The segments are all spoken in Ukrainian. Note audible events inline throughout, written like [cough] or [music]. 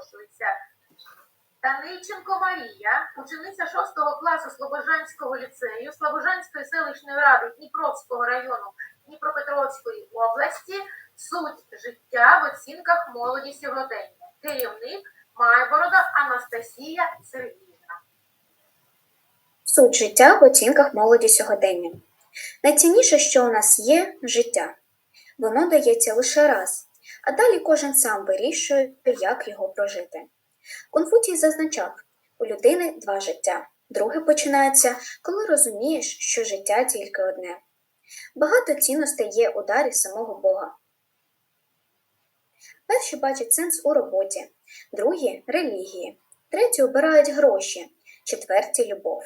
запрошується Таниченко Марія, учениця 6 класу Слобожанського ліцею Слобожанської селищної ради Дніпровського району Дніпропетровської області. Суть життя в оцінках молоді сьогодення. Керівник Майборода Анастасія Сергіївна. Суть життя в оцінках молоді сьогодення. Найцінніше, що у нас є життя. Воно дається лише раз, а далі кожен сам вирішує, як його прожити. Конфуцій зазначав, у людини два життя. Друге починається, коли розумієш, що життя тільки одне. Багато цінностей є у дарі самого Бога. Перші бачать сенс у роботі, другі релігії, треті обирають гроші, четверті любов.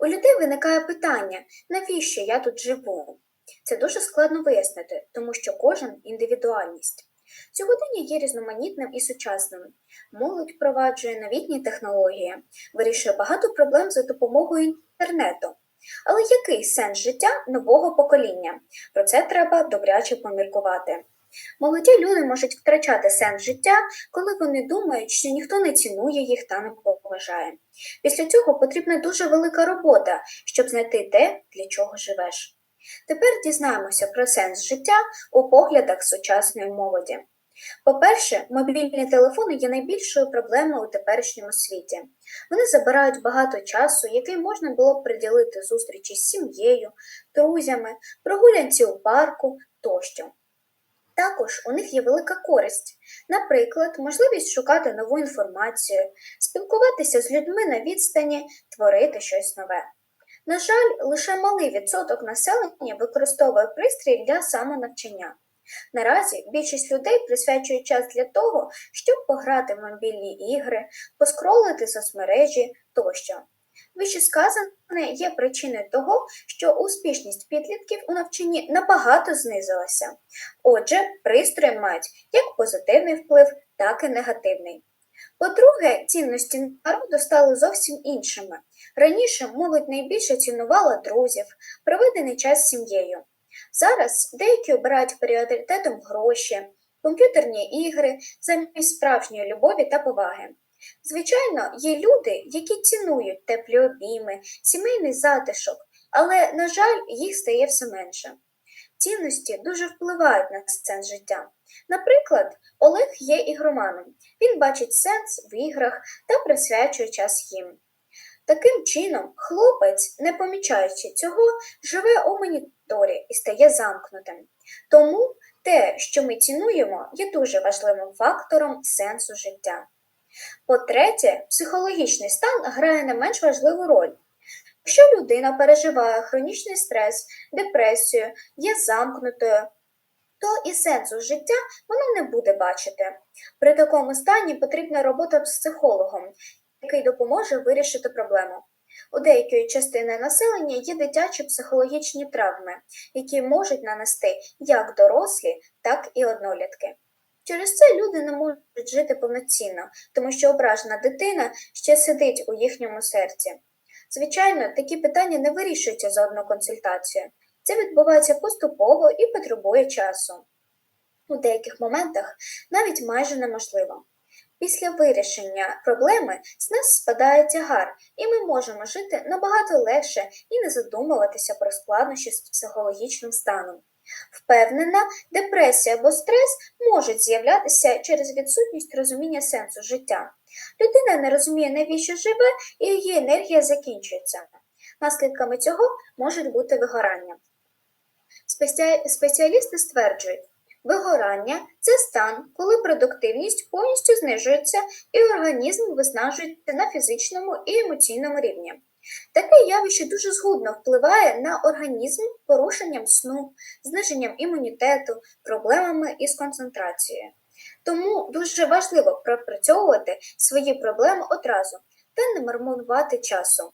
У людей виникає питання, навіщо я тут живу? Це дуже складно вияснити, тому що кожен індивідуальність. Сьогодення є різноманітним і сучасним. Молодь впроваджує новітні технології, вирішує багато проблем за допомогою інтернету. Але який сенс життя нового покоління? Про це треба добряче поміркувати. Молоді люди можуть втрачати сенс життя, коли вони думають, що ніхто не цінує їх та не поважає. Після цього потрібна дуже велика робота, щоб знайти те, для чого живеш. Тепер дізнаємося про сенс життя у поглядах сучасної молоді. По-перше, мобільні телефони є найбільшою проблемою у теперішньому світі. Вони забирають багато часу, який можна було б приділити зустрічі з сім'єю, друзями, прогулянці у парку тощо. Також у них є велика користь, наприклад, можливість шукати нову інформацію, спілкуватися з людьми на відстані, творити щось нове. На жаль, лише малий відсоток населення використовує пристрій для самонавчання. Наразі більшість людей присвячує час для того, щоб пограти в мобільні ігри, поскролити соцмережі тощо. Вище сказане є причиною того, що успішність підлітків у навчанні набагато знизилася. Отже, пристрої мають як позитивний вплив, так і негативний. По-друге, цінності народу стали зовсім іншими. Раніше молодь найбільше цінувала друзів, проведений час з сім'єю. Зараз деякі обирають пріоритетом гроші, комп'ютерні ігри замість справжньої любові та поваги. Звичайно, є люди, які цінують теплі обійми, сімейний затишок, але, на жаль, їх стає все менше. Цінності дуже впливають на сенс життя. Наприклад, Олег є ігроманом, він бачить сенс в іграх та присвячує час їм. Таким чином, хлопець, не помічаючи цього, живе у моніторі і стає замкнутим. Тому те, що ми цінуємо, є дуже важливим фактором сенсу життя. По-третє, психологічний стан грає не менш важливу роль. Якщо людина переживає хронічний стрес, депресію, є замкнутою, то і сенсу життя вона не буде бачити. При такому стані потрібна робота з психологом, який допоможе вирішити проблему. У деякої частини населення є дитячі психологічні травми, які можуть нанести як дорослі, так і однолітки. Через це люди не можуть жити повноцінно, тому що ображена дитина ще сидить у їхньому серці. Звичайно, такі питання не вирішуються за одну консультацію. Це відбувається поступово і потребує часу. У деяких моментах навіть майже неможливо. Після вирішення проблеми з нас спадає тягар, і ми можемо жити набагато легше і не задумуватися про складнощі з психологічним станом. Впевнена, депресія або стрес можуть з'являтися через відсутність розуміння сенсу життя. Людина не розуміє, навіщо живе, і її енергія закінчується. Наслідками цього можуть бути вигорання. Спеці- Спеціалісти стверджують, вигорання це стан, коли продуктивність повністю знижується і організм виснажується на фізичному і емоційному рівні. Таке явище дуже згубно впливає на організм порушенням сну, зниженням імунітету, проблемами із концентрацією. Тому дуже важливо пропрацьовувати свої проблеми одразу та не мармонувати часу.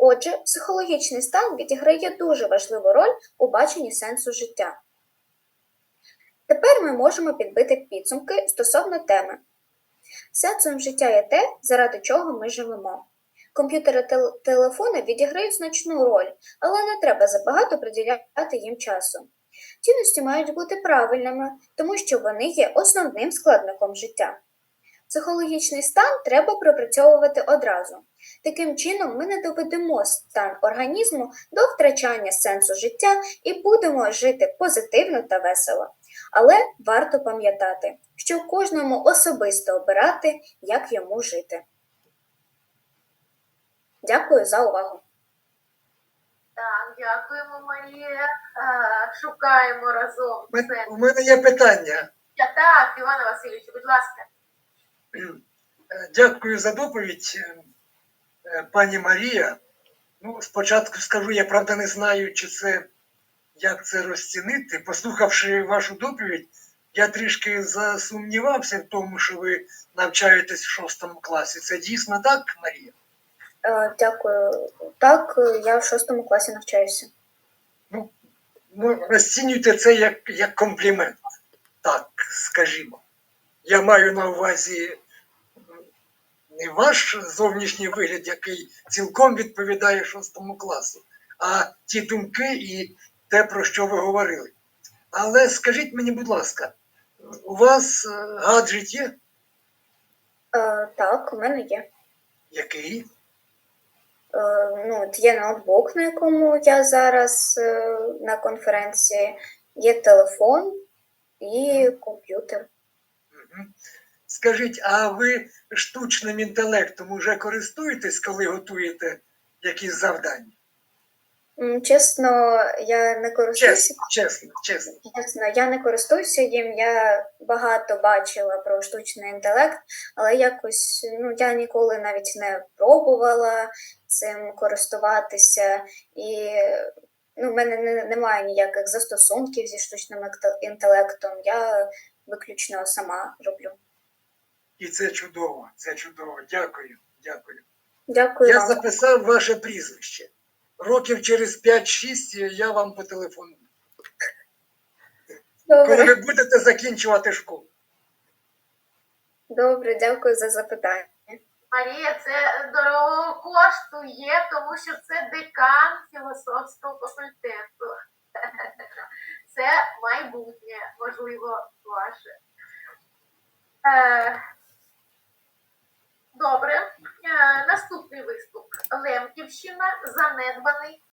Отже, психологічний стан відіграє дуже важливу роль у баченні сенсу життя. Тепер ми можемо підбити підсумки стосовно теми. Сенсом життя є те, заради чого ми живемо. Комп'ютери та телефони відіграють значну роль, але не треба забагато приділяти їм часу. Цінності мають бути правильними, тому що вони є основним складником життя. Психологічний стан треба пропрацьовувати одразу. Таким чином, ми не доведемо стан організму до втрачання сенсу життя і будемо жити позитивно та весело. Але варто пам'ятати, що кожному особисто обирати, як йому жити. Дякую за увагу. Так, дякуємо, Марія. Шукаємо разом У мене- це. У мене є питання. Я так, Івана Васильовичу, будь ласка. Е, Дякую за доповідь, пані Марія. Ну, спочатку скажу, я правда не знаю, чи це як це розцінити. Послухавши вашу доповідь, я трішки засумнівався в тому, що ви навчаєтесь в шостому класі. Це дійсно так, Марія? Е, Дякую. Так, е, я в шостому класі навчаюся. Ну, ну розцінюйте це як, як комплімент. Так, скажімо. Я маю на увазі не ваш зовнішній вигляд, який цілком відповідає шостому класу, а ті думки і те, про що ви говорили. Але скажіть мені, будь ласка, у вас е, гаджет є? Е, Так, у мене є. Який? Е, Ну, от є ноутбук, на якому я зараз на конференції, є телефон і комп'ютер. Мгм. Скажіть, а ви штучним інтелектом уже користуєтесь, коли готуєте якісь завдання? Чесно, я не користуюся. Чесно, чесно, чесно. Чесно, я не користуюся їм. Я багато бачила про штучний інтелект, але якось ну я ніколи навіть не пробувала цим користуватися, і ну, в мене не, немає ніяких застосунків зі штучним інтелектом. Я виключно сама роблю. І це чудово, це чудово. Дякую, дякую. Дякую Я вам. записав ваше прізвище. Років через 5-6 я вам потелефоную. Коли Добре, ви будете закінчувати школу. добре, дякую за запитання. Марія, це дорого коштує, тому що це декан філософського факультету. [laughs] Це майбутнє, можливо, ваше. Лемківщина, занедбаний